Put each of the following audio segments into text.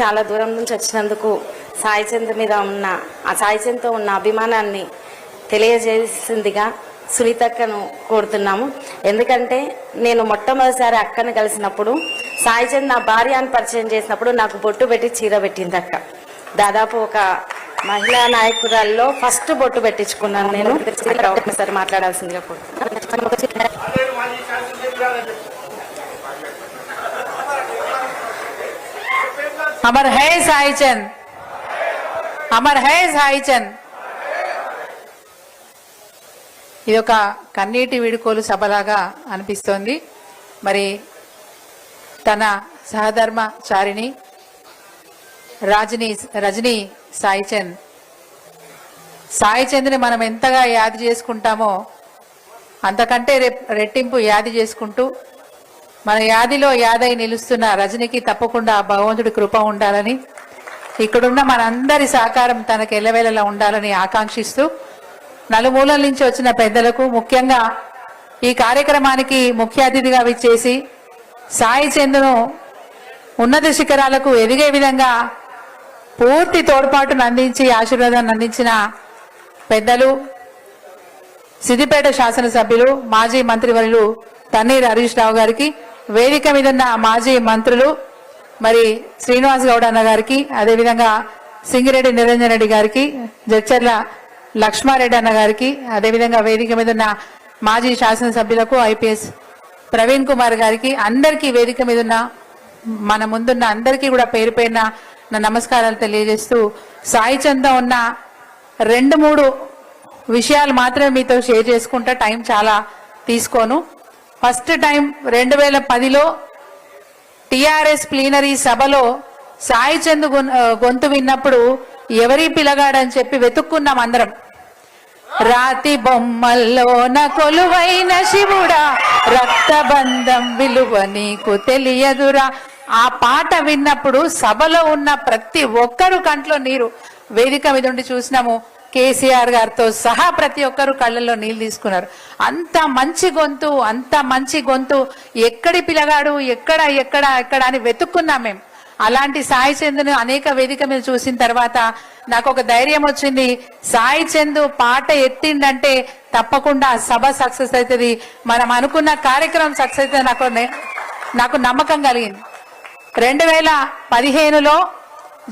చాలా దూరం నుంచి వచ్చినందుకు సాయిచంద్ మీద ఉన్న ఆ సాయిచంద్తో ఉన్న అభిమానాన్ని తెలియజేసిందిగా సునీతక్కను కోరుతున్నాము. ఎందుకంటే నేను మొట్టమొదటిసారి అక్కను కలిసినప్పుడు సాయి చంద్ నా భార్య అని పరిచయం చేసినప్పుడు నాకు బొట్టు పెట్టి చీర పెట్టింది అక్క. దాదాపు ఒక మహిళా నాయకురాల్లో ఫస్ట్ బొట్టు పెట్టించుకున్నాను నేను. ఒకసారి మాట్లాడాల్సిందిగా కోరుతున్నాను. అమర్ హై సాయిచంద్ అమర్ హై సాయిచంద్ ఇది ఒక కన్నీటి వీడుకోలు సభలాగా అనిపిస్తోంది. మరి తన సహధర్మచారిణి రాజని రజనీ సాయిచంద్ సాయిచంద్ని మనం ఎంతగా యాది చేసుకుంటామో అంతకంటే రెట్టింపు యాది చేసుకుంటూ మన యాదిలో యాదై నిలుస్తున్న రజనికి తప్పకుండా ఆ భగవంతుడి కృప ఉండాలని ఇక్కడున్న మనందరి సహకారం తనకు ఎల్లవేళలా ఉండాలని ఆకాంక్షిస్తూ నలుమూలల నుంచి వచ్చిన పెద్దలకు ముఖ్యంగా ఈ కార్యక్రమానికి ముఖ్య అతిథిగా విచ్చేసి సాయి చందును ఉన్నత శిఖరాలకు ఎదిగే విధంగా పూర్తి తోడ్పాటును అందించి ఆశీర్వాదాన్ని అందించిన పెద్దలు సిద్దిపేట శాసనసభ్యులు మాజీ మంత్రివర్యులు తన్నీర్ హరీష్ రావు గారికి వేదిక మీద ఉన్న మాజీ మంత్రులు మరి శ్రీనివాస్ గౌడ్ అన్న గారికి అదేవిధంగా సింగిరెడ్డి నిరంజన్ రెడ్డి గారికి జడ్చర్ల లక్ష్మారెడ్డి అన్న గారికి అదేవిధంగా వేదిక మీద ఉన్న మాజీ శాసనసభ్యులకు ఐపీఎస్ ప్రవీణ్ కుమార్ గారికి అందరికీ వేదిక మీద ఉన్న మన ముందున్న అందరికీ కూడా పేరు పేరున నా నమస్కారాలు తెలియజేస్తూ సాయి చంద ఉన్న రెండు మూడు విషయాలు మాత్రమే మీతో షేర్ చేసుకుంటా టైం చాలా తీసుకోను. ఫస్ట్ టైం రెండు వేల పదిలో టిఆర్ఎస్ ప్లీనరీ సభలో సాయి చంద్ గొంతు విన్నప్పుడు ఎవరి పిలగాడని చెప్పి వెతుక్కున్నాం అందరం. రాతి బొమ్మల్లోన కొలువైన శివుడా రక్తబంధం విలువ నీకు తెలియదురా. ఆ పాట విన్నప్పుడు సభలో ఉన్న ప్రతి ఒక్కరు కంట్లో నీరు. వేదిక మీద ఉండి చూసినాము. కేసీఆర్ గారితో సహా ప్రతి ఒక్కరు కళ్ళల్లో నీళ్ళు తీసుకున్నారు. అంత మంచి గొంతు అంత మంచి గొంతు. ఎక్కడి పిలగాడు ఎక్కడ ఎక్కడ ఎక్కడ అని వెతుక్కున్నాం మేము. అలాంటి సాయి చందును అనేక వేదిక మీద చూసిన తర్వాత నాకు ఒక ధైర్యం వచ్చింది. సాయి చందు పాట ఎత్తిండంటే తప్పకుండా సభ సక్సెస్ అవుతుంది. మనం అనుకున్న కార్యక్రమం సక్సెస్ అవుతుంది. నాకు నాకు నమ్మకం కలిగింది. రెండు వేల పదిహేనులో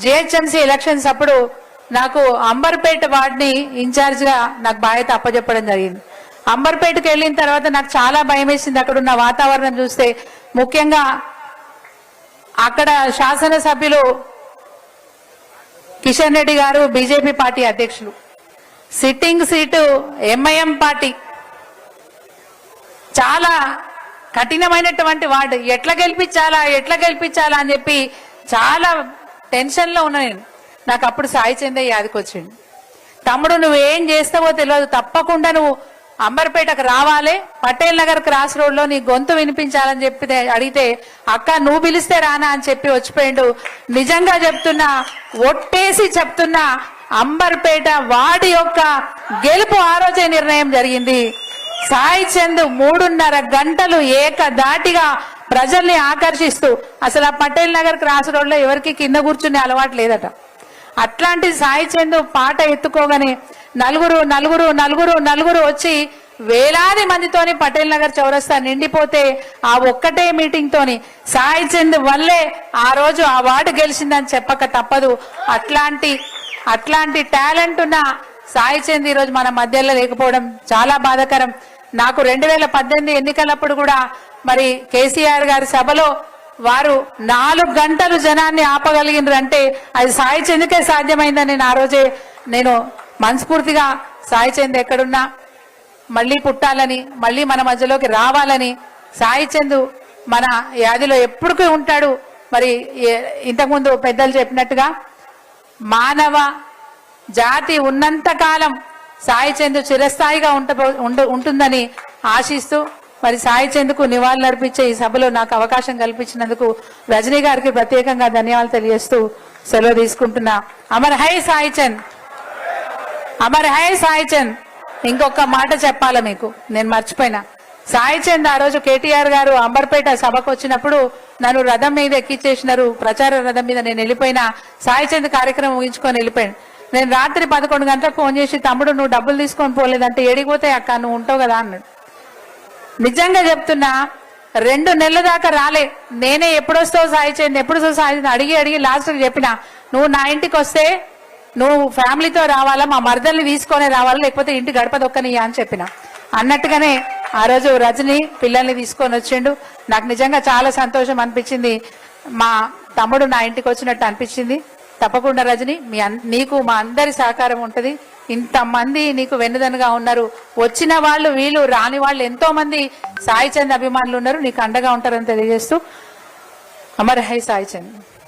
జిహెచ్ఎంసీ ఎలక్షన్స్ అప్పుడు నాకు అంబర్పేట వార్డ్ని ఇన్ఛార్జ్గా నాకు బాధ్యత అప్పచెప్పడం జరిగింది. అంబర్పేటకు వెళ్ళిన తర్వాత నాకు చాలా భయం వేసింది అక్కడ ఉన్న వాతావరణం చూస్తే ముఖ్యంగా అక్కడ శాసనసభ్యులు కిషన్ రెడ్డి గారు బీజేపీ పార్టీ అధ్యక్షులు. Sitting seat MIM party. చాలా కఠినమైనటువంటి వార్డు. ఎట్లా గెలిపించాలా ఎట్లా గెలిపించాలా అని చెప్పి చాలా టెన్షన్లో ఉన్నా నేను. నాకు అప్పుడు సాయి చందే యాదకొచ్చిండు. తమ్ముడు నువ్వు ఏం చేస్తావో తెలియదు తప్పకుండా నువ్వు అంబర్పేటకు రావాలి. పటేల్ నగర్ క్రాస్ రోడ్లో నీ గొంతు వినిపించాలని చెప్పి అడిగితే అక్క నువ్వు పిలిస్తే రానా? అని చెప్పి వచ్చిపోయిండు. నిజంగా చెప్తున్నా ఒట్టేసి చెప్తున్నా అంబర్పేట వాడి యొక్క గెలుపు ఆ రోజే నిర్ణయం జరిగింది. సాయి చంద్ మూడున్నర గంటలు ఏకదాటిగా ప్రజల్ని ఆకర్షిస్తూ అసలు ఆ పటేల్ నగర్ క్రాస్ రోడ్లో ఎవరికి కింద కూర్చునే అలవాటు లేదట. అట్లాంటి సాయి చందు పాట ఎత్తుకోగానే నలుగురు నలుగురు నలుగురు నలుగురు వచ్చి వేలాది మందితోని పటేల్ నగర్ చౌరస్తా నిండిపోతే ఆ ఒక్కటే మీటింగ్ తోని సాయి చంద్ వల్లే ఆ రోజు ఆ వార్డు గెలిచిందని చెప్పక తప్పదు. అట్లాంటి అట్లాంటి టాలెంట్ ఉన్న సాయి చంద్ ఈరోజు మన మధ్యలో లేకపోవడం చాలా బాధాకరం. నాకు రెండు వేల పద్దెనిమిది ఎన్నికలప్పుడు కూడా మరి కేసీఆర్ గారి సభలో వారు నాలుగు గంటలు జనాన్ని ఆపగలిగినారు అంటే అది సాయి చెందుకే సాధ్యమైందని నేను ఆ రోజే నేను మనస్ఫూర్తిగా సాయి చంద్ ఎక్కడున్నా మళ్ళీ పుట్టాలని మళ్ళీ మన మధ్యలోకి రావాలని సాయి చందు మన యాదిలో ఎప్పటికీ ఉంటాడు. మరి ఇంతకుముందు పెద్దలు చెప్పినట్టుగా మానవ జాతి ఉన్నంత కాలం సాయి చందు చిరస్థాయిగా ఉంట ఉంటుందని ఆశిస్తూ మరి సాయి నివాళులు నడిపించే ఈ సభలో నాకు అవకాశం కల్పించినందుకు రజనీ గారికి ప్రత్యేకంగా ధన్యవాదాలు తెలియజేస్తూ సెలవు తీసుకుంటున్నా. అమర్ హై సాయి చంద్ అమర్ హై సాయి చంద్ ఇంకొక మాట చెప్పాలా మీకు? నేను మర్చిపోయినా. సాయి చంద్ ఆ రోజు కేటీఆర్ గారు అంబర్పేట సభకు వచ్చినప్పుడు నన్ను రథం మీద ఎక్కిచ్చేసినారు. ప్రచార రథం మీద నేను వెళ్ళిపోయినా. సాయి చంద్ కార్యక్రమం ముగించుకొని వెళ్ళిపోయాను. నేను రాత్రి పదకొండు గంటలకు ఫోన్ చేసి తమ్ముడు నువ్వు డబ్బులు తీసుకొని పోలేదంటే ఏడిగిపోతే అక్క? నువ్వు ఉంటావు కదా అన్నాడు. నిజంగా చెప్తున్నా రెండు నెలల దాకా రాలే. నేనే ఎప్పుడొస్తావు సాయి చేయండి ఎప్పుడు సాయి అడిగి అడిగి లాస్ట్కి చెప్పిన నువ్వు నా ఇంటికి వస్తే నువ్వు ఫ్యామిలీతో రావాలా? మా మరదల్ని తీసుకొని రావాలా? లేకపోతే ఇంటి గడప దొక్కనియా అని చెప్పిన. అన్నట్టుగానే ఆ రోజు రజని పిల్లల్ని తీసుకొని వచ్చిండు. నాకు నిజంగా చాలా సంతోషం అనిపించింది. మా తమ్ముడు నా ఇంటికి వచ్చినట్టు అనిపించింది. తప్పకుండా రజని మీ నీకు మా అందరి సహకారం ఉంటది. ఇంతమంది నీకు వెన్నుదనుగా ఉన్నారు. వచ్చిన వాళ్ళు వీళ్ళు రాని వాళ్ళు ఎంతో మంది సాయి చంద్ అభిమానులు ఉన్నారు. నీకు అండగా ఉంటారని తెలియజేస్తూ అమర్ హై సాయి చంద్.